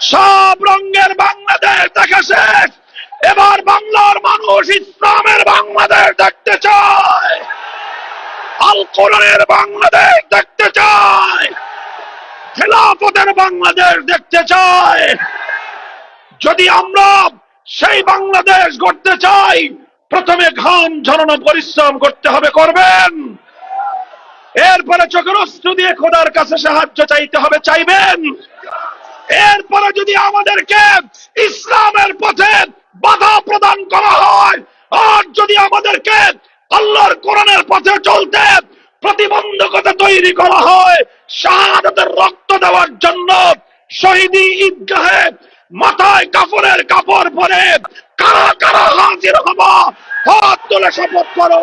সব রঙের বাংলাদেশ দেখা শেষ। এবার বাংলার মানুষ ইসলামের বাংলাদেশ দেখতে চায়। আল কোরআনের বাংলাদেশ দেখতে চায়। খেলাফতের বাংলাদেশ দেখতে চায়। যদি আমরা সেই বাংলাদেশ গড়তে চাই, প্রথমে ঘাম ঝরানো পরিশ্রম করতে হবে, করবেন। এরপরে চোখের অশ্রু দিয়ে খোদার কাছে সাহায্য চাইতে হবে, চাইবেন। এরপরে যদি আমাদেরকে ইসলামের পথে বাধা প্রদান করা হয়, আর যদি আমাদেরকে আল্লাহর কোরআনের পথে চলতে প্রতিবন্ধকতা তৈরি করা হয়, শাহাদাতের রক্ত দেওয়ার জন্য শহীদি ঈদগাহে মাথায় কাপড়ের কাপড় পরে কারা কারা হাজির হব, হাত তুলে শপথ করো।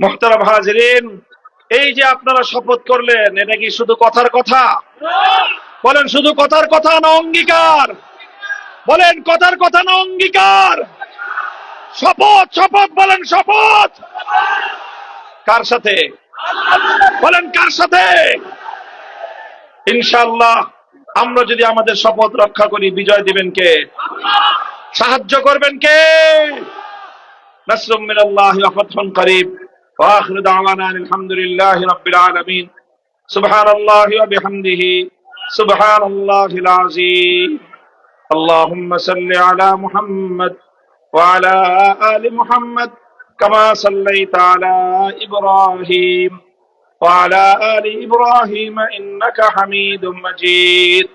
মোহতারাম হাজরিন, এই যে আপনারা শপথ করলেন, এটা কি শুধু কথার কথা? বলেন, শুধু কথার কথা না অঙ্গীকার? বলেন, কথার কথা না অঙ্গীকার? শপথ শপথ, বলেন, শপথ। কার সাথে? বলেন, কার সাথে? ইনশাআল্লাহ আমরা যদি আমাদের শপথ রক্ষা করি বিজয় দিবেন কে সাহায্য করবেন কে نصر من الله وفتح قريب واخر دعوانا أن الحمد لله رب العالمين سبحان الله وبحمده سبحان الله العظيم اللهم صل على محمد وعلى آل محمد كما صليت على إبراهيم وعلى آل إبراهيم إنك حميد مجيد.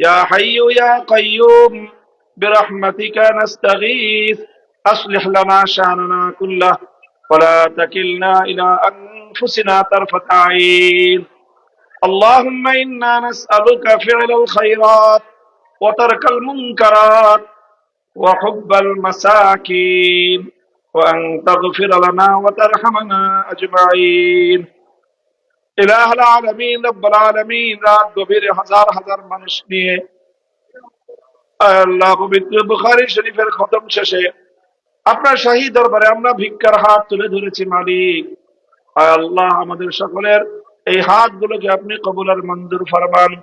يا حي يا قيوم برحمتك نستغيث. أصلح لنا شأننا كله ولا تكلنا إلى أنفسنا طرفة عين. اللهم إنا نسألك فعل الخيرات وترك المنكرات وحب المساكين وأن تغفر لنا وترحمنا أجمعين. আল্লাহ শরীফের শেষে আপনার শাহী দরবারে আমরা ভিক্ষার হাত তুলে ধরেছি, মালিক। আল্লাহ আমাদের সকলের এই হাত গুলোকে আপনি কবুলার মন্দুর ফরমান।